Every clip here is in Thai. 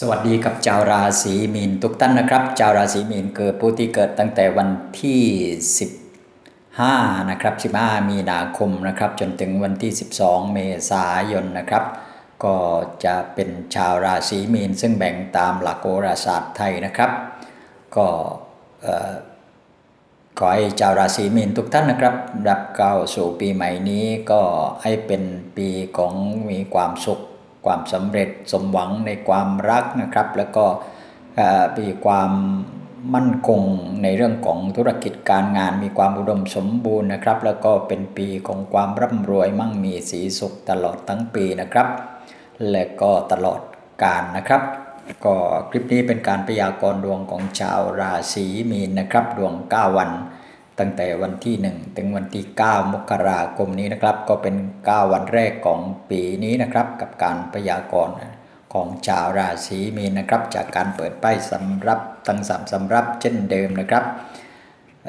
สวัสดีกับชาวราศีมีนทุกท่านนะครับชาวราศีมีนเกิดผู้ที่เกิดตั้งแต่วันที่ 15 นะครับ 15 มีนาคมนะครับ จนถึงวันที่ 12 เมษายนนะครับ ก็จะเป็นชาวราศีมีนซึ่งแบ่งตามหลักโหราศาสตร์ไทยนะครับ ก็ขอให้ชาวราศีมีนทุกท่านนะครับ รับเข้าสู่ปีใหม่นี้ก็ให้เป็นปีของมีความสุข ความสำเร็จสมหวังในความรักนะครับ แล้วก็มีความมั่นคงในเรื่องของธุรกิจการงานมีความอุดมสมบูรณ์นะครับ แล้วก็เป็นปีของความร่ำรวยมั่งมีสีสุขตลอดทั้งปีนะครับ และก็ตลอดกาลนะครับ ก็คลิปนี้เป็นการพยากรณ์ดวงของชาวราศีมีนนะครับ ดวง 9 วัน ตั้งแต่วันที่ 1 ถึงวันที่ 9 มกราคมนี้นะครับ ก็เป็น 9 วันแรกของปีนี้นะครับ กับการพยากรณ์ของชาวราศีมีนนะครับ จากการเปิดป้ายสำรับตั้งสามสำรับเช่นเดิมนะครับเ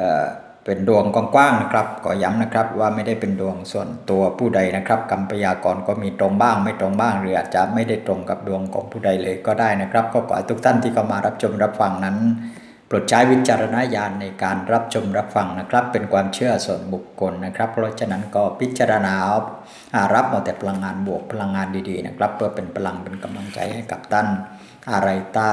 เป็นดวงกว้างๆนะครับก็ย้ำนะครับว่าไม่ได้เป็นดวงส่วนตัวผู้ใดนะครับคำพยากรณ์ก็มีตรงบ้างไม่ตรงบ้างหรืออาจจะไม่ได้ตรงกับดวงของผู้ใดเลยก็ได้นะครับ ก็ขอให้ทุกท่านที่เข้ามารับชมรับฟังนั้น โปรดใช้วิจารณญาณในการรับชมรับฟังนะครับ เป็นความเชื่อส่วนบุคคลนะครับ เพราะฉะนั้นก็พิจารณาเอารับเอาแต่พลังงานบวกพลังงานดีๆนะครับ เพื่อเป็นพลังเป็นกำลังใจให้กับท่านอะไรต้า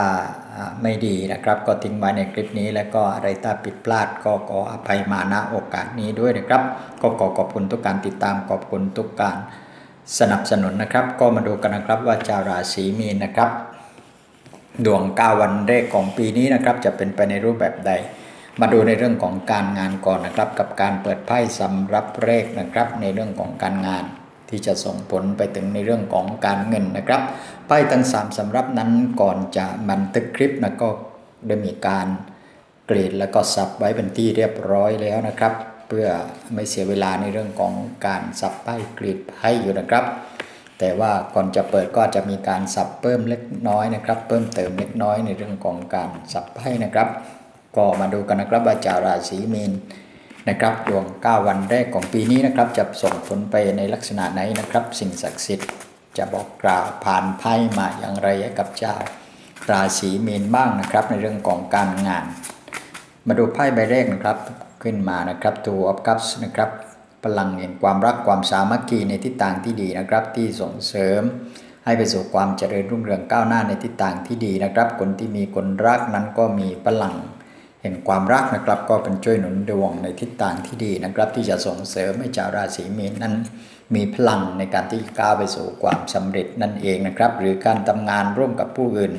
อ่าไม่ดีนะครับ ก็ทิ้งไว้ในคลิปนี้แล้วก็อะไรต้าผิดพลาดก็ขออภัยมาณโอกาสนี้ด้วยนะครับ ก็ขอขอบคุณทุกการติดตามขอบคุณทุกการสนับสนุนนะครับ ก็มาดูกันนะครับว่าชาวราศีมีนนะครับ ดวง 9 วันแรกของปีนี้นะครับ จะเป็นไปในรูปแบบใด มาดูในเรื่องของการงานก่อนนะครับ กับการเปิดไพ่สำรับเลขนะครับ ในเรื่องของการงาน ที่จะส่งผลไปถึงในเรื่องของการเงินนะครับไพ่ทั้งสามสำรับนั้นก่อนจะบันทึกคลิปนะก็ได้มีการกรีดแล้วก็สับไว้เป็นที่เรียบร้อยแล้วนะครับ เพื่อไม่เสียเวลาในเรื่องของการสับไพ่กรีดไพ่อยู่นะครับ แต่ว่าก่อนจะเปิดก็จะมีการสับเพิ่มเล็กน้อยนะครับ เพิ่มเติมเล็กน้อยในเรื่องของการสับไพ่นะครับ ก็มาดูกันนะครับว่าชาวราศีมีนนะครับดวง 9 วันแรกของปีนี้นะครับ จะส่งผลไปในลักษณะไหนนะครับ สิ่งศักดิ์สิทธิ์จะบอกกล่าวผ่านไพ่มาอย่างไรกับชาวราศีมีนบ้างนะครับ ในเรื่องของการงาน มาดูไพ่ใบแรกนะครับขึ้นมานะครับตัวออฟคัพส์นะครับ พลังแห่งความรักความสามัคคีในทิศทางที่ดีนะครับ ที่ส่งเสริม ให้ไปสู่ความเจริญรุ่งเรืองก้าวหน้าในทิศทางที่ดีนะครับ คนที่มีคนรักนั้นก็มีพลังแห่งความรักนะครับก็เป็นช่วยหนุนดวงในทิศทางที่ดีนะครับ ที่จะส่งเสริมให้ชาวราศีมีนนั้นมีพลังในการที่ก้าวไปสู่ความสำเร็จนั่นเองนะครับ หรือการทำงานร่วมกับผู้อื่น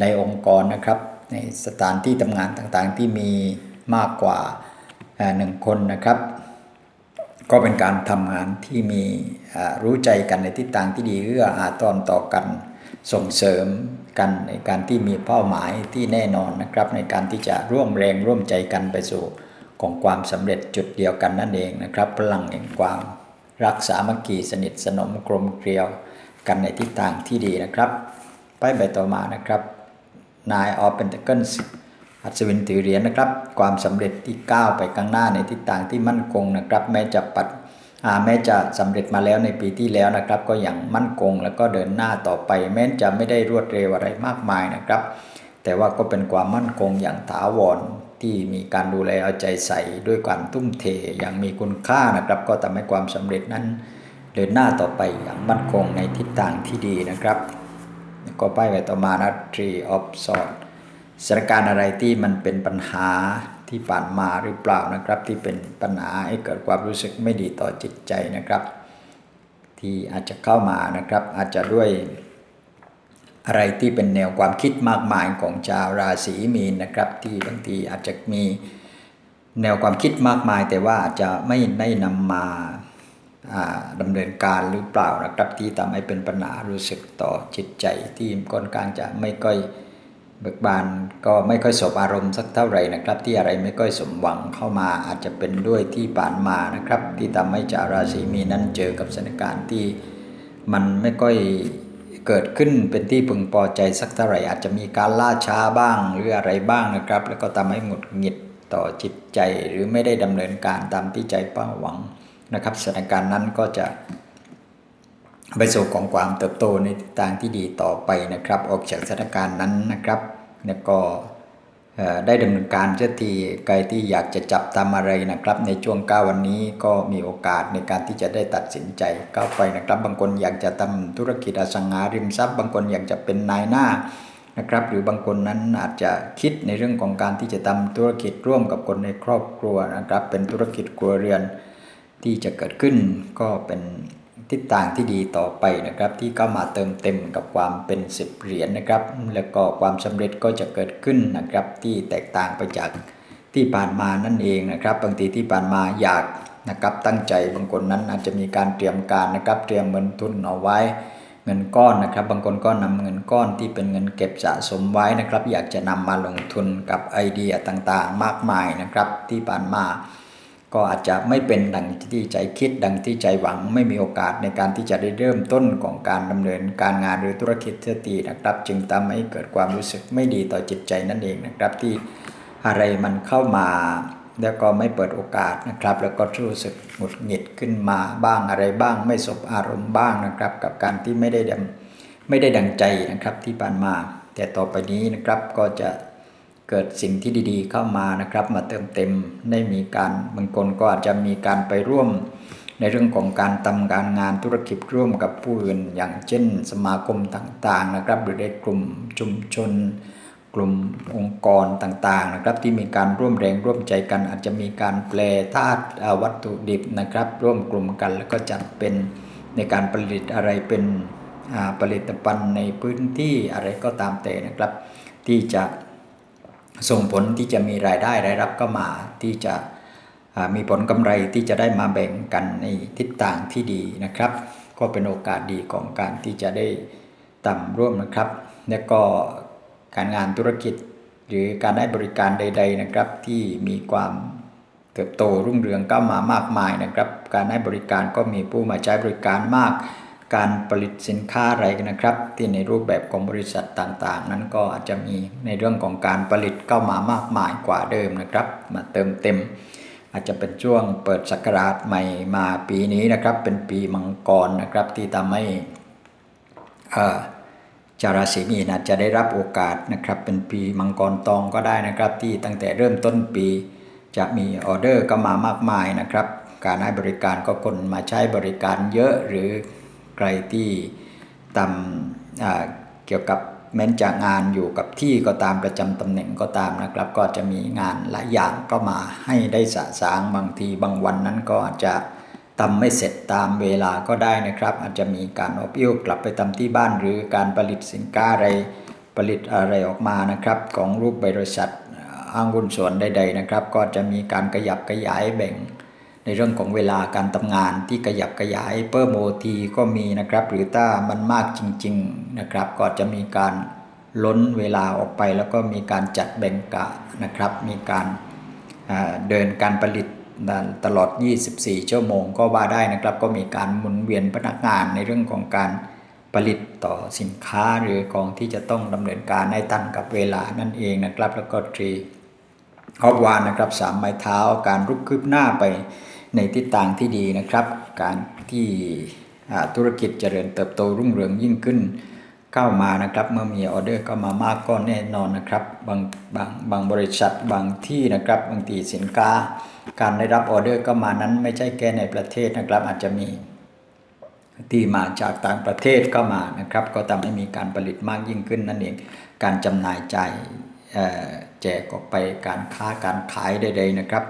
ในองค์กรนะครับ ในสถานที่ทำงานต่างๆที่มีมากกว่าหนึ่งคนนะครับ ก็เป็นการทำงานที่มีรู้ใจกันในทิศทางที่ดีเอื้ออาทรต่อกันส่งเสริมกันในการที่มีเป้าหมายที่แน่นอนนะครับ ในการที่จะร่วมแรงร่วมใจกันไปสู่ของความสำเร็จจุดเดียวกันนั่นเองนะครับ พลังแห่งความรักสามัคคีสนิทสนมกลมเกลียวกันในทิศทางที่ดีนะครับ ไปใบต่อมานะครับนายออฟเป็นตะเกิล อัศวินถือเหรียญนะครับ ความสำเร็จที่ก้าวไปข้างหน้าในทิศทางที่มั่นคงนะครับ แม้จะปัดแม้จะสำเร็จมาแล้วในปีที่แล้วนะครับ ก็ยังมั่นคงแล้วก็เดินหน้าต่อไป แม้จะไม่ได้รวดเร็วอะไรมากมายนะครับ แต่ว่าก็เป็นความมั่นคงอย่างถาวรที่มีการดูแลเอาใจใส่ด้วยการทุ่มเทอย่างมีคุณค่านะครับ ก็ทำให้ความสำเร็จนั้น เดินหน้าต่อไปอย่างมั่นคงในทิศทางที่ดีนะครับ ก็ป้ายไว้ต่อมานะ Tree of Swords สถานการณ์อะไรที่มันเป็นปัญหาที่ผ่านมาหรือเปล่านะครับ ที่เป็นปัญหาให้เกิดความรู้สึกไม่ดีต่อจิตใจนะครับ ที่อาจจะเข้ามานะครับ อาจจะด้วยอะไรที่เป็นแนวความคิดมากมายของชาวราศีมีนนะครับ ที่บางทีอาจจะมีแนวความคิดมากมาย แต่ว่าอาจจะไม่ได้นำมาอ่าดำเนินการหรือเปล่านะครับ ที่ทำให้เป็นปัญหารู้สึกต่อจิตใจที่ค่อนข้างจะไม่ค่อย เบิกบานก็ไม่ค่อยสบอารมณ์สักเท่าไหร่นะครับ ที่อะไรไม่ค่อยสมหวังเข้ามาอาจจะเป็นด้วยที่ผ่านมานะครับ ที่ทำให้ชาวราศีมีนนั้นเจอกับสถานการณ์ที่มันไม่ค่อยเกิดขึ้นเป็นที่พึงพอใจสักเท่าไหร่ อาจจะมีการล่าช้าบ้างหรืออะไรบ้างนะครับ แล้วก็ทำให้หงุดหงิดต่อจิตใจหรือไม่ได้ดำเนินการตามที่ใจเป้าหวังนะครับสถานการณ์นั้นก็จะ ไปสู่ของความเติบโตในทิศทางที่ดีต่อไปนะครับ ออกจากสถานการณ์นั้นนะครับแล้วก็ได้ดำเนินการเจ้าที่ใครที่อยากจะจับตามอะไรนะครับ ในช่วงก้าวันนี้ก็มีโอกาสในการที่จะได้ตัดสินใจก้าวไปนะครับ บางคนอยากจะทำธุรกิจอสังหาริมทรัพย์ บางคนอยากจะเป็นนายหน้านะครับ หรือบางคนนั้นอาจจะคิดในเรื่องของการที่จะทำธุรกิจร่วมกับคนในครอบครัวนะครับ เป็นธุรกิจครัวเรือนที่จะเกิดขึ้นก็เป็น ทิศทางที่ดีต่อไปนะครับ ที่เข้ามาเติมเต็มกับความเป็นสิบเหรียญนะครับ แล้วก็ความสำเร็จก็จะเกิดขึ้นนะครับ ที่แตกต่างไปจากที่ผ่านมานั่นเองนะครับ บางทีที่ผ่านมาอยากนะครับตั้งใจบางคนนั้นอาจจะมีการเตรียมการนะครับ เตรียมเงินทุนเอาไว้ เงินก้อนนะครับ บางคนก็นำเงินก้อนที่เป็นเงินเก็บสะสมไว้นะครับ อยากจะนำมาลงทุนกับไอเดียต่างๆ มากมายนะครับ ที่ผ่านมา ก็อาจจะไม่เป็นดังที่ใจคิด ดังที่ใจหวัง ไม่มีโอกาสในการที่จะได้เริ่มต้นของการดำเนินการงานหรือธุรกิจเสียทีนะครับ จึงทำให้เกิดความรู้สึกไม่ดีต่อจิตใจนั่นเองนะครับ ที่อะไรมันเข้ามาแล้วก็ไม่เปิดโอกาสนะครับ แล้วก็รู้สึกหงุดหงิดขึ้นมาบ้างอะไรบ้าง ไม่สบอารมณ์บ้างนะครับ กับการที่ไม่ได้ดไม่ได้ดังใจนะครับที่ผ่านมา แต่ต่อไปนี้นะครับก็จะ เกิดสิ่งที่ดีๆเข้ามานะครับ มาเติมเต็มได้มีการบางคนก็อาจจะมีการไปร่วม ในเรื่องของการทำการงานธุรกิจร่วมกับผู้อื่น อย่างเช่น สมาคมต่างๆนะครับ หรือในกลุ่มชุมชน กลุ่มองค์กรต่างๆนะครับ ที่มีการร่วมแรงร่วมใจกัน อาจจะมีการแปลธาตุวัตถุดิบนะครับ ร่วมกลุ่มกันแล้วก็จัดเป็นในการผลิตอะไรเป็นผลิตภัณฑ์ในพื้นที่อะไรก็ตามแต่นะครับ ที่จะ ส่งผลที่จะมีรายได้รายรับก็มาที่จะมีผลกำไรที่จะได้มาแบ่งกันในทิศทางที่ดีนะครับ ก็เป็นโอกาสดีของการที่จะได้ทำร่วมนะครับ และก็การงานธุรกิจหรือการให้บริการใด ๆนะครับ ที่มีความเติบโตรุ่งเรืองก้าวมามากมายนะครับ การให้บริการก็มีผู้มาใช้บริการมาก การผลิตสินค้าอะไรนะครับ ที่ในรูปแบบของบริษัทต่างๆ นั้นก็อาจจะมีในเรื่องของการผลิตเข้ามามากมายกว่าเดิมนะครับ มาเติมเต็ม อาจจะเป็นช่วงเปิดศักราชใหม่มาปีนี้นะครับ เป็นปีมังกรนะครับที่ทำให้เออชาราศีมีนอาจจะได้รับโอกาสนะครับ เป็นปีมังกรตองก็ได้นะครับ ที่ตั้งแต่เริ่มต้นปี จะมีออเดอร์ก็มามากมายนะครับ การให้บริการก็คนมาใช้บริการเยอะหรือ ใครที่ทำเกี่ยวกับแม้นจากงานอยู่กับที่ก็ตามประจำตำแหน่งก็ตามนะครับ ก็จะมีงานหลายอย่างก็มาให้ได้สะสางบางทีบางวันนั้นก็อาจจะทำไม่เสร็จตามเวลาก็ได้นะครับ อาจจะมีการอบอิ้วกลับไปทำที่บ้าน หรือการผลิตสินค้าอะไรผลิตอะไรออกมานะครับ ของรูปบริษัทอ้างหุ้นส่วนใดๆนะครับ ก็จะมีการขยับขยายแบ่ง ในเรื่องของเวลาการทำงานที่ขยับขยายเพิ่มโอทีก็มีนะครับ หรือถ้ามันมากจริง ๆนะครับ ก็จะมีการล้นเวลาออกไป แล้วก็มีการจัดแบ่งกะนะครับ มีการเดินการผลิตตลอด 24 ชั่วโมงก็ว่าได้นะครับ ก็มีการหมุนเวียนพนักงานในเรื่องของการผลิตต่อสินค้าหรือของที่จะต้องดำเนินการให้ทันกับเวลานั่นเองนะครับ แล้วก็ทรีออฟวานนะครับสามไม้เท้าการรุกคืบหน้าไป ในทิศทางที่ดีนะครับ การที่ธุรกิจเจริญเติบโตรุ่งเรืองยิ่งขึ้นเข้ามานะครับ เมื่อมีออเดอร์เข้ามามากก็แน่นอนนะครับบางบางบางบริษัทบางที่นะครับบางทีสินค้า การได้รับออเดอร์เข้ามานั้นไม่ใช่แค่ในประเทศนะครับ อาจจะมีที่มาจากต่างประเทศก็มานะครับ ก็ทำให้มีการผลิตมากยิ่งขึ้นนั่นเองการจำหน่ายจ่ายแจกออกไปการค้าการขายใดๆนะครับ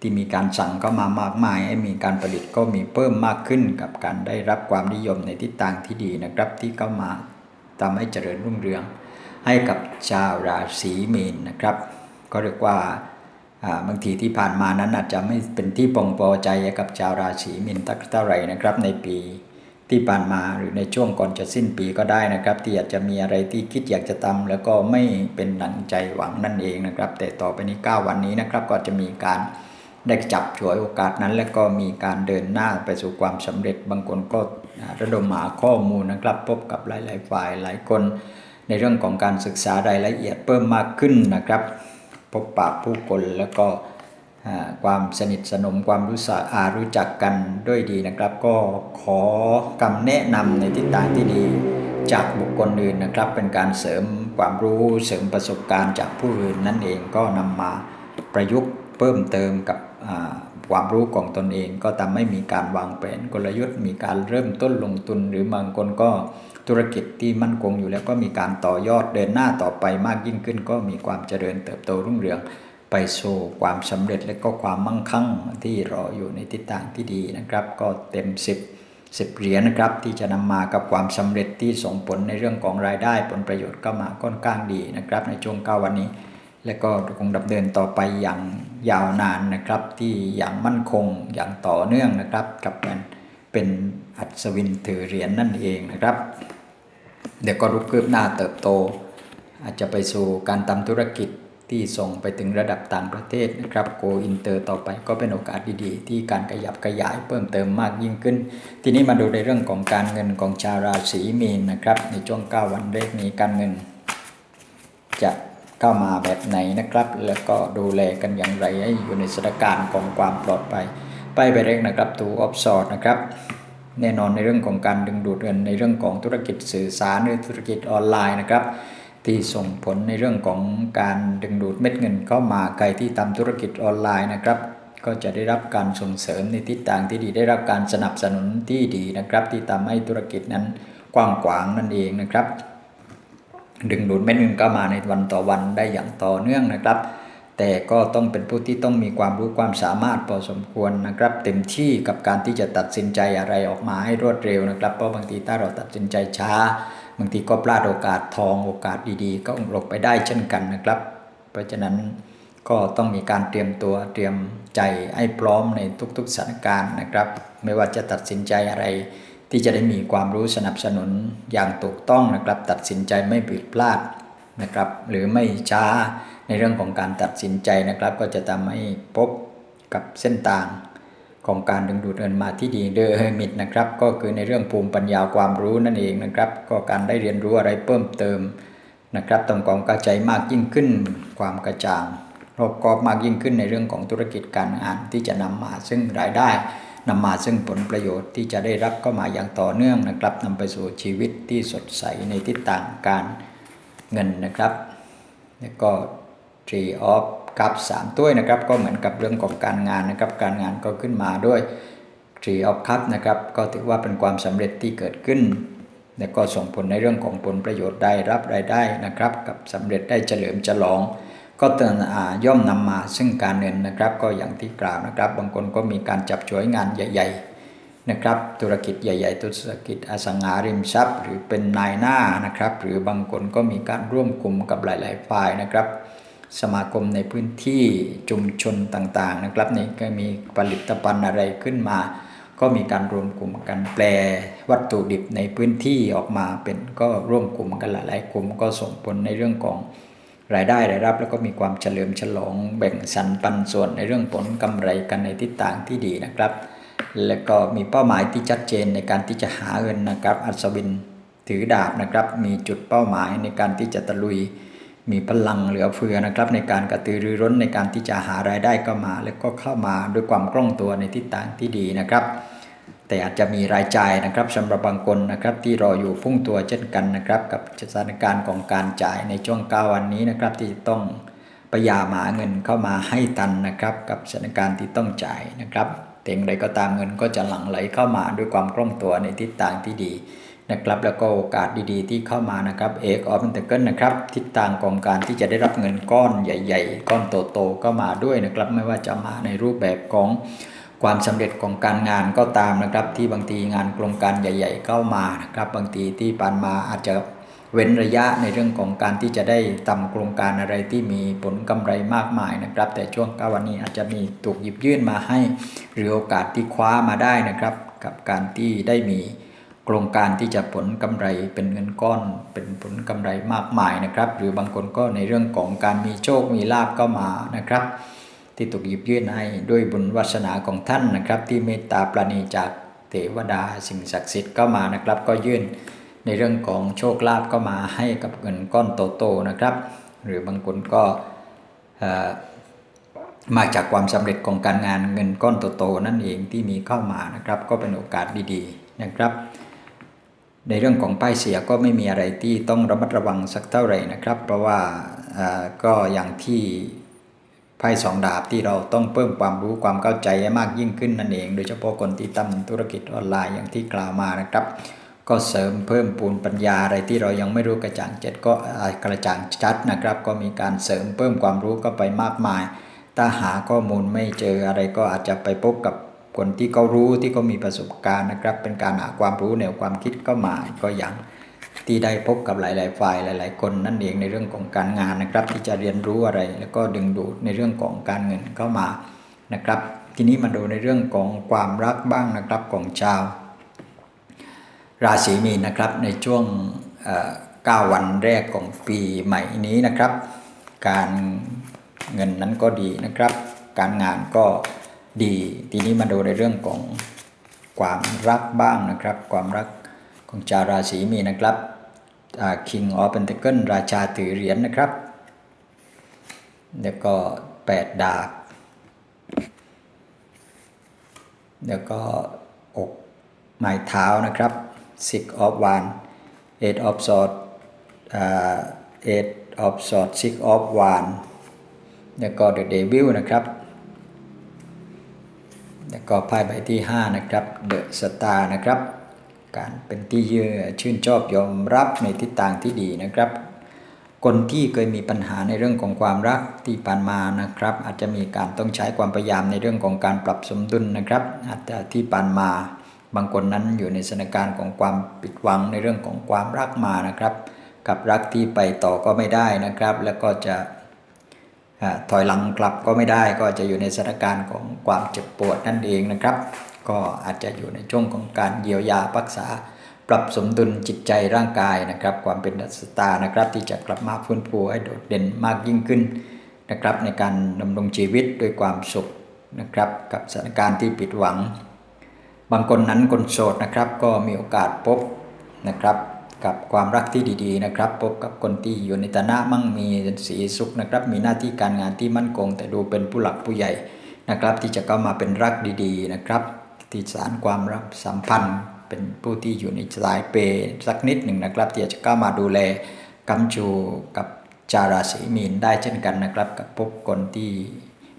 ที่มีการสั่งก็มามากมายให้มีการผลิตก็มีเพิ่มมากขึ้นกับการได้รับความนิยมในทิศทางที่ดีนะครับ ที่เข้ามาทำให้เจริญรุ่งเรือง ให้กับชาวราศีมีนนะครับ ก็เรียกว่าบางทีที่ผ่านมานั้นอาจจะไม่เป็นที่ปองพอใจกับชาวราศีมีนตักเท่าไหร่นะครับ ในปีที่ผ่านมาหรือในช่วงก่อนจะสิ้นปีก็ได้นะครับ ที่อาจจะมีอะไรที่คิดอยากจะทำแล้วก็ไม่เป็นดังใจหวังนั่นเองนะครับ แต่ต่อไปนี้ 9 วันนี้นะครับก็จะมีการ ได้จับฉวยโอกาสนั้น แล้วก็มีการเดินหน้าไปสู่ความสำเร็จบางคนก็ระดมหาข้อมูลนะครับ พบกับหลาย ๆ ฝ่ายหลายคน ในเรื่องของการศึกษารายละเอียดเพิ่มมากขึ้นนะครับ พบปะผู้คนแล้วก็ความสนิทสนมความรู้สักอารู้จักกันด้วยดีนะครับ ก็ขอคำแนะนำในทิศทางที่ดีจากบุคคลอื่นนะครับ เป็นการเสริมความรู้เสริมประสบการณ์จากผู้อื่นนั่นเองก็นำมาประยุกต์เพิ่มเติมกับ ความรู้ของตนเองก็ทำให้มีการวางแผนกลยุทธ์ มีการเริ่มต้นลงทุน หรือบางคนก็ธุรกิจที่มั่นคงอยู่แล้วก็มีการต่อยอดเดินหน้าต่อไปมากยิ่งขึ้น ก็มีความเจริญเติบโตรุ่งเรืองไปสู่ความสำเร็จและก็ความมั่งคั่งที่รออยู่ในทิศทางที่ดีนะครับ ก็เต็ม 10 10เหรียญนะครับที่จะนำมากับความสำเร็จที่ส่งผลในเรื่องของรายได้ผลประโยชน์ก็มาค่อนข้างดีนะครับ ในช่วงเก้าวันนี้ และก็คงดำเนินต่อไปอย่างยาวนานนะครับ ที่อย่างมั่นคงอย่างต่อเนื่องนะครับ กับการเป็นอัศวินถือเหรียญนั่นเองนะครับ เดี๋ยวก็รุกคืบหน้าเติบโต อาจจะไปสู่การทำธุรกิจที่ส่งไปถึงระดับต่างประเทศนะครับโกอินเตอร์ต่อไปก็เป็นโอกาสดีๆ ที่การขยับขยายเพิ่มเติมมากยิ่งขึ้น ทีนี้มาดูในเรื่องของการเงินของชาวราศีมีนนะครับ ในช่วง 9 วันแรกนี้การเงิน จะ เข้ามาแบบไหนนะครับ แล้วก็ดูแลกันอย่างไรให้อยู่ในสถานการณ์ของความปลอดภัยไปไปเร่งนะครับตูออฟสอดนะครับแน่นอนในเรื่องของการดึงดูดเงินในเรื่องของธุรกิจสื่อสารหรือธุรกิจออนไลน์นะครับ ที่ส่งผลในเรื่องของการดึงดูดเม็ดเงินเข้ามาใครที่ทำธุรกิจออนไลน์นะครับ ก็จะได้รับการส่งเสริมในทิศทางที่ดีได้รับการสนับสนุนที่ดีนะครับ ที่ทำให้ธุรกิจนั้นกว้างขวางนั่นเองนะครับ ดึงดูดเม็ดเงินเข้ามาในวันต่อวันได้อย่างต่อเนื่องนะครับ แต่ก็ต้องเป็นผู้ที่ต้องมีความรู้ความสามารถพอสมควรนะครับ เต็มที่กับการที่จะตัดสินใจอะไรออกมาให้รวดเร็วนะครับ เพราะบางทีถ้าเราตัดสินใจช้า บางทีก็พลาดโอกาสทองโอกาสดีๆ ก็หลบไปได้เช่นกันนะครับ เพราะฉะนั้นก็ต้องมีการเตรียมตัวเตรียมใจให้พร้อมในทุกๆสถานการณ์นะครับ ไม่ว่าจะตัดสินใจอะไร ที่จะได้มีความรู้สนับสนุนอย่างถูกต้องนะครับ ตัดสินใจไม่ผิดพลาดนะครับ หรือไม่ช้าในเรื่องของการตัดสินใจนะครับ ก็จะทำให้พบกับเส้นทางของการดึงดูดเงินมาที่ดีเดอเฮมิดนะครับ ก็คือในเรื่องภูมิปัญญาความรู้นั่นเองนะครับ ก็การได้เรียนรู้อะไรเพิ่มเติมนะครับต้องความกระจายมากยิ่งขึ้น ความกระจ่างรอบกอบมากยิ่งขึ้นในเรื่องของธุรกิจการงานที่จะนำมาซึ่งรายได้ นำมาซึ่งผลประโยชน์ที่จะได้รับก็มาอย่างต่อเนื่องนะครับนำไปสู่ชีวิตที่สดใสในทิศทางการเงินนะครับ แล้วก็ Tree of Cup 3ถ้วยนะครับก็เหมือนกับเรื่องของการงานนะครับ การงานก็ขึ้นมาด้วย Tree of Cup นะครับก็ถือว่าเป็นความสำเร็จที่เกิดขึ้น และก็ส่งผลในเรื่องของผลประโยชน์ได้รับรายได้นะครับ กับสำเร็จได้เฉลิมฉลอง ก็ตือนอาย่อมนำมาซึ่งการเงินนะครับ ก็อย่างที่กล่าวนะครับ บางคนก็มีการจับฉวยงานใหญ่ ๆนะครับ ธุรกิจใหญ่ ๆ ธุรกิจอสังหาริมทรัพย์ หรือเป็นนายหน้านะครับ หรือบางคนก็มีการร่วมกลุ่มกับหลาย ๆ ฝ่ายนะครับ สมาคมในพื้นที่ชุมชนต่างๆนะครับนี่ก็มีผลิตภัณฑ์อะไรขึ้นมา ก็มีการรวมกลุ่มกันแปลวัตถุดิบในพื้นที่ออกมาเป็นก็ร่วมกลุ่มกันหลายๆกลุ่มก็ส่งผลในเรื่องของ รายได้รายรับแล้วก็มีความเฉลิมฉลองแบ่งสรรปันส่วนในเรื่องผลกำไรกันในทิศทางที่ดีนะครับ แล้วก็มีเป้าหมายที่ชัดเจนในการที่จะหาเงินนะครับ อัศวินถือดาบนะครับ มีจุดเป้าหมายในการที่จะตะลุย มีพลังเหลือเฟือนะครับ ในการกระตือรือร้นในการที่จะหารายได้ก็มา แล้วก็เข้ามาด้วยความคล่องตัวในทิศทางที่ดีนะครับ แต่อาจจะมีรายจ่ายนะครับสำหรับบางคนนะครับที่รออยู่พุ่งตัวเช่นกันนะครับกับสถานการณ์ของการจ่ายในช่วง9วันนี้นะครับที่ต้องพยายามหาเงินเข้ามาให้ทันนะครับกับสถานการณ์ที่ต้องจ่ายนะครับแต่อย่างไรก็ตามเงินก็จะหลั่งไหลเข้ามาด้วยความคล่องตัวในทิศทางที่ดีนะครับแล้วก็โอกาสดีๆ ที่เข้ามานะครับเอกออฟเตอร์เกิลนะครับทิศทางของการที่จะได้รับเงินก้อนใหญ่ ๆ ก้อนโตๆก็มาด้วยนะครับไม่ว่าจะมาในรูปแบบของ ความสำเร็จของการงานก็ตามนะครับ ที่บางทีงานโครงการใหญ่ ๆ เข้ามานะครับ บางทีที่ผ่านมาอาจจะเว้นระยะในเรื่องของการที่จะได้ทำโครงการอะไรที่มีผลกำไรมากมายนะครับ แต่ช่วงก้าวันนี้อาจจะมีถูกหยิบยื่นมาให้ หรือโอกาสที่คว้ามาได้นะครับ กับการที่ได้มีโครงการที่จะผลกำไรเป็นเงินก้อนเป็นผลกำไรมากมายนะครับ หรือบางคนก็ในเรื่องของการมีโชคมีลาบก็มานะครับ ที่ถูกหยิบยื่นให้ด้วยบุญวาสนาของท่านนะครับ ที่เมตตาปราณีจากเทวดาสิ่งศักดิ์สิทธิ์ก็มานะครับ ก็ยื่นในเรื่องของโชคลาภก็มาให้กับเงินก้อนโตๆนะครับ หรือบางคนก็มาจากความสำเร็จของการงานเงินก้อนโตๆนั่นเองที่มีเข้ามานะครับ ก็เป็นโอกาสดีๆนะครับ ในเรื่องของป้ายเสียก็ไม่มีอะไรที่ต้องระมัดระวังสักเท่าไหร่นะครับ เพราะว่าก็อย่างที่ ไพ่สองดาบที่เราต้องเพิ่มความรู้ความเข้าใจให้มากยิ่งขึ้นนั่นเอง โดยเฉพาะคนที่ทำธุรกิจออนไลน์อย่างที่กล่าวมานะครับ ก็เสริมเพิ่มปูนปัญญาอะไรที่เรายังไม่รู้กระจ่างเจ็ดก็กระจ่างชัดนะครับ ก็มีการเสริมเพิ่มความรู้เข้าไปมากมาย ถ้าหาข้อมูลไม่เจออะไรก็อาจจะไปพบกับคนที่เขารู้ที่เขามีประสบการณ์นะครับ เป็นการหาความรู้แนวความคิดก็มาก็อย่าง ที่ได้พบกับหลาย ๆ ฝ่ายหลาย ๆ คนนั่นเองในเรื่องของการงานนะครับ ที่จะเรียนรู้อะไร แล้วก็ดึงดูดในเรื่องของการเงินเข้ามานะครับ ทีนี้มาดูในเรื่องของความรักบ้างนะครับของชาว ราศีมีนนะครับในช่วง9วันแรกของปีใหม่นี้นะครับ การเงินนั้นก็ดีนะครับ การงานก็ดี ทีนี้มาดูในเรื่องของความรักบ้างนะครับ ความรักของชาวราศีมีนะครับ อ่า King of Pentacle ราชาถือเหรียญนนะครับ แล้วก็8ดาบ แล้วก็อกไม้เท้านะครับ six of one eight of sword อ่า eight of sword six of one แล้วก็ the devil นะครับ แล้วก็ไพ่ใบที่ 5 นะครับ the star นะครับ การเป็นที่เยื่อชื่นชอบยอมรับในทิศทางที่ดีนะครับ คนที่เคยมีปัญหาในเรื่องของความรักที่ผ่านมานะครับ อาจจะมีการต้องใช้ความพยายามในเรื่องของการปรับสมดุลนะครับ อาจจะที่ผ่านมาบางคนนั้นอยู่ในสถานการณ์ของความผิดหวังในเรื่องของความรักมานะครับ กับรักที่ไปต่อก็ไม่ได้นะครับ แล้วก็จะถอยหลังกลับก็ไม่ได้ ก็จะอยู่ในสถานการณ์ของความเจ็บปวดนั่นเองนะครับ ก็อาจจะอยู่ในช่วงของการเยียวยารักษา ปรับสมดุลจิตใจร่างกายนะครับ ความเป็นดัสตานะครับ ที่จะกลับมาฟื้นฟูให้โดดเด่นมากยิ่งขึ้นนะครับ ในการดำรงชีวิตด้วยความสุขนะครับ กับสถานการณ์ที่ผิดหวัง บางคนนั้นคนโสดนะครับก็มีโอกาสพบนะครับกับความรักที่ดีๆนะครับ พบกับคนที่อยู่ในฐานะมั่งมีสีสุขนะครับ มีหน้าที่การงานที่มั่นคง แต่ดูเป็นผู้หลักผู้ใหญ่นะครับ ที่จะเข้ามาเป็นรักดีๆนะครับ ที่สารความรักสัมพันธ์ เป็นผู้ที่อยู่ในสายเปยสักนิดหนึ่งนะครับ ที่จะเข้ามาดูแลกำชูกับจาราศีมีนได้เช่นกันนะครับ กับพบคนที่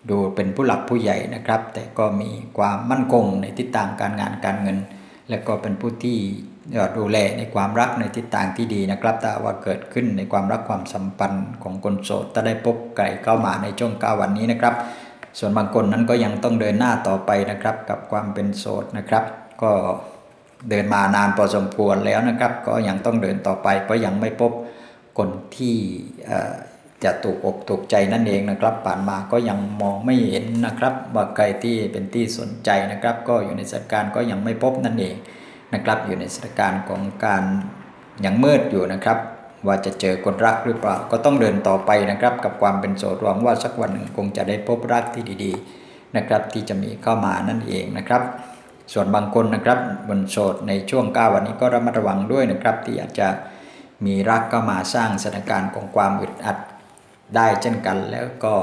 ดูเป็นผู้หลักผู้ใหญ่นะครับ แต่ก็มีความมั่นคงในทิศทางการงานการเงิน และก็เป็นผู้ที่ดูแลในความรักในทิศทางที่ดีนะครับถ้าว่าเกิดขึ้นในความรักความสัมพันธ์ของคนโสดถ้าได้พบไก่เข้ามาในช่วงเก้าวันนี้นะครับ ส่วนบางคนนั้นก็ยังต้องเดินหน้าต่อไปนะครับ กับความเป็นโสดนะครับ ก็เดินมานานพอสมควรแล้วนะครับ ก็ยังต้องเดินต่อไป เพราะยังไม่พบคนที่จะถูกอกถูกใจนั่นเองนะครับผ่านมาก็ยังมองไม่เห็นนะครับว่าใครที่เป็นที่สนใจนะครับ ก็อยู่ในสถานการณ์ก็ยังไม่พบนั่นเองนะครับ อยู่ในสถานการณ์ของการยังมืดอยู่นะครับ ว่าจะเจอคนรักหรือเปล่า ก็ต้องเดินต่อไปนะครับ กับความเป็นโสดหวังว่าสักวันหนึ่งคงจะได้พบรักที่ดี ๆนะครับ ที่จะมีเข้ามานั่นเองนะครับ ส่วนบางคนนะครับบนโสดในช่วง9วันนี้ก็ระมัดระวังด้วยนะครับ ที่อาจจะมีรักเข้ามาสร้างสถานการณ์ของความอึดอัดได้เช่นกันแล้วก็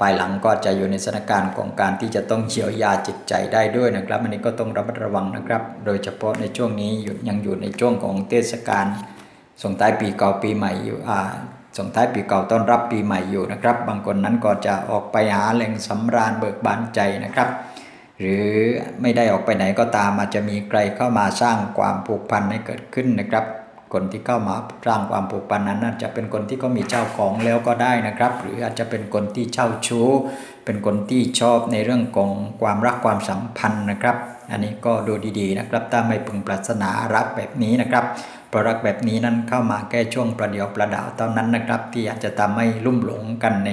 ภายหลังก็จะอยู่ในสถานการณ์ของการที่จะต้องเยียวยาจิตใจได้ด้วยนะครับ อันนี้ก็ต้องระมัดระวังนะครับ โดยเฉพาะในช่วงนี้ยังอยู่ในช่วงของเทศกาล ส่งท้ายปีเก่าปีใหม่อยู่อ่าส่งท้ายปีเก่าต้อนรับปีใหม่อยู่นะครับ บางคนนั้นก็จะออกไปหาแหล่งสำราญเบิกบานใจนะครับ หรือไม่ได้ออกไปไหนก็ตามอาจจะมีใครเข้ามาสร้างความผูกพันให้เกิดขึ้นนะครับคนที่เข้ามาสร้างความผูกพันนั้นอาจจะเป็นคนที่ก็มีเจ้าของแล้วก็ได้นะครับ หรืออาจจะเป็นคนที่เช่าชู้ เป็นคนที่ชอบในเรื่องของความรักความสัมพันธ์นะครับ อันนี้ก็ดูดีๆนะครับ ถ้าไม่พึงปรารถนารักแบบนี้นะครับ เพราะรักแบบนี้นั้นเข้ามาแค่ช่วงประเดียวประดาวเท่านั้นนะครับ ที่อาจจะทำให้ลุ่มหลงกันใน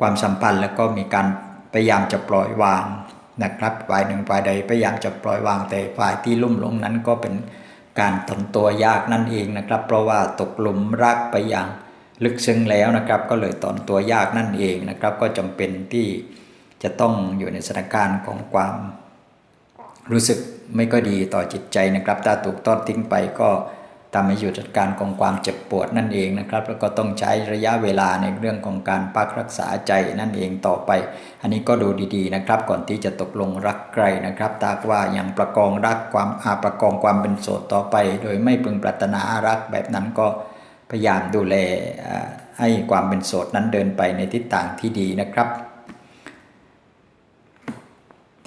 ความสัมพันธ์ แล้วก็มีการพยายามจะปล่อยวางนะครับฝ่ายหนึ่งฝ่ายใดพยายามจะปล่อยวางแต่ฝ่ายที่ลุ่มหลงนั้นก็เป็นการทนตัวยากนั่นเองนะครับ เพราะว่าตกหลุมรักไปอย่างลึกซึ้งแล้วนะครับ ก็เลยตอนตัวยากนั่นเองนะครับ ก็จำเป็นที่จะต้องอยู่ในสถานการณ์ของความรู้สึกไม่ก็ดีต่อจิตใจนะครับ ถ้าถูกทอดทิ้งไปก็ ทำให้หยุดอาการของความเจ็บปวดนั่นเองนะครับแล้วก็ต้องใช้ระยะเวลาในเรื่องของการพักรักษาใจนั่นเองต่อไป อันนี้ก็ดูดีๆนะครับ ก่อนที่จะตกลงรักใครนะครับตากว่ายังประกองรักความอาประกองความเป็นโสดต่อไป โดยไม่พึงปรารถนารักแบบนั้นก็พยายามดูแลให้ความเป็นโสดนั้นเดินไปในทิศทางที่ดีนะครับ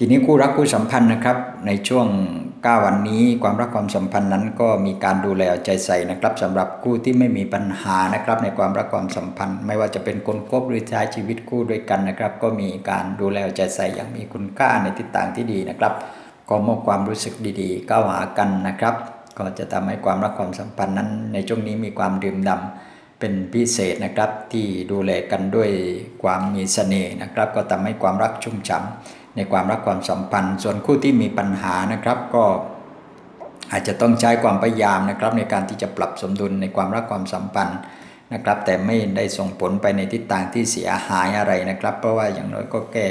ทีนี้คู่รักคู่สัมพันธ์นะครับ ในช่วง 9 วันนี้ความรักความสัมพันธ์นั้นก็มีการดูแลเอาใจใส่นะครับสำหรับคู่ที่ไม่มีปัญหานะครับ ในความรักความสัมพันธ์ ไม่ว่าจะเป็นคนคบหรือใช้ชีวิตคู่ด้วยกันนะครับ ก็มีการดูแลเอาใจใส่อย่างมีคุณค่าในทิศทางที่ดีนะครับก็มอบความรู้สึกดีๆก้าวหากันนะครับ ก็จะทำให้ความรักความสัมพันธ์นั้น ในช่วงนี้มีความดื่มด่ำเป็นพิเศษนะครับที่ดูแลกันด้วยความมีเสน่ห์นะครับ ก็ทำให้ความรักชุ่มฉ่ำ ในความรักความสัมพันธ์ ส่วนคู่ที่มีปัญหานะครับก็อาจจะต้องใช้ความพยายามนะครับ ในการที่จะปรับสมดุลในความรักความสัมพันธ์นะครับ แต่ไม่ได้ส่งผลไปในทิศทางที่เสียหายอะไรนะครับ เพราะว่าอย่างน้อยก็แก้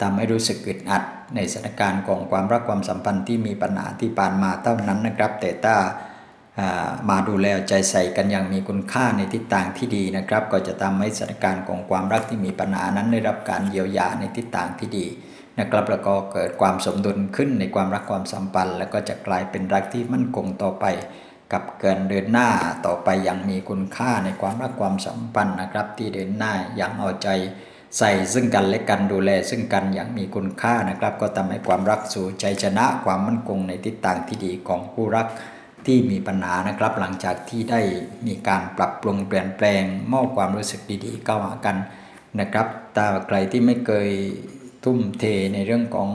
ทำให้รู้สึกอึดอัด ในสถานการณ์ของความรักความสัมพันธ์ที่มีปัญหาที่ผ่านมาเท่านั้นนะครับ แต่ถ้ามาดูแลใจใส่กันอย่างมีคุณค่าในทิศทางที่ดีนะครับ ก็จะทำให้สถานการณ์ของความรักที่มีปัญหานั้นได้รับการเยียวยาในทิศทางที่ดี นะครับแล้วก็เกิดความสมดุลขึ้นในความรักความสัมพันธ์ แล้วก็จะกลายเป็นรักที่มั่นคงต่อไป กับเกินเดินหน้าต่อไปอย่างมีคุณค่าในความรักความสัมพันธ์นะครับ ที่เดินหน้าอย่างเอาใจใส่ซึ่งกันและกันดูแลซึ่งกันอย่างมีคุณค่านะครับ ก็ทำให้ความรักสู่ใจชนะความมั่นคงในทิศทางที่ดีของผู้รักที่มีปัญหานะครับ หลังจากที่ได้มีการปรับปรุงเปลี่ยนแปลงมอบความรู้สึกดีๆเข้าหากันนะครับถ้าใครที่ไม่เคย ทุ่มเทในเรื่องของ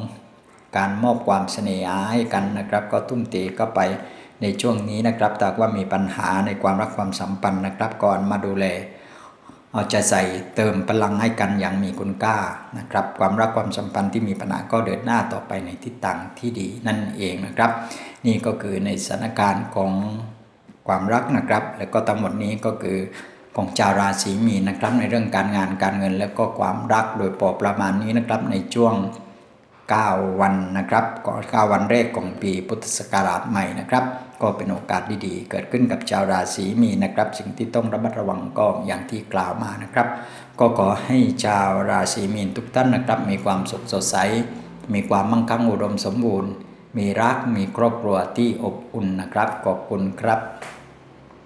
การมอบความเสน่หาให้กันนะครับ ก็ทุ่มเทเข้าไปในช่วงนี้นะครับถ้าว่ามีปัญหาในความรักความสัมพันธ์นะครับ ก่อนมาดูแล เอาใจใส่เติมพลังให้กันอย่างมีคุณค่านะครับ ความรักความสัมพันธ์ที่มีปัญหาก็เดินหน้าต่อไปในทิศทางที่ดีนั่นเองนะครับ นี่ก็คือในสถานการณ์ของความรักนะครับ แล้วก็ทั้งหมดนี้ก็คือ ของชาวราศีมีนนะครับ ในเรื่องการงานการเงิน แล้วก็ความรักโดยพอประมาณนี้นะครับในช่วง 9 วันนะครับก็9วันแรกของปีพุทธศักราชใหม่นะครับ ก็เป็นโอกาสดีๆ เกิดขึ้นกับชาวราศีมีนนะครับ สิ่งที่ต้องระมัดระวังก็อย่างที่กล่าวมานะครับ ก็ขอให้ชาวราศีมีนทุกท่านนะครับ มีความสุขสดใส มีความมั่งคั่งอุดมสมบูรณ์ มีรักมีครอบครัวที่อบอุ่นนะครับขอบคุณครับ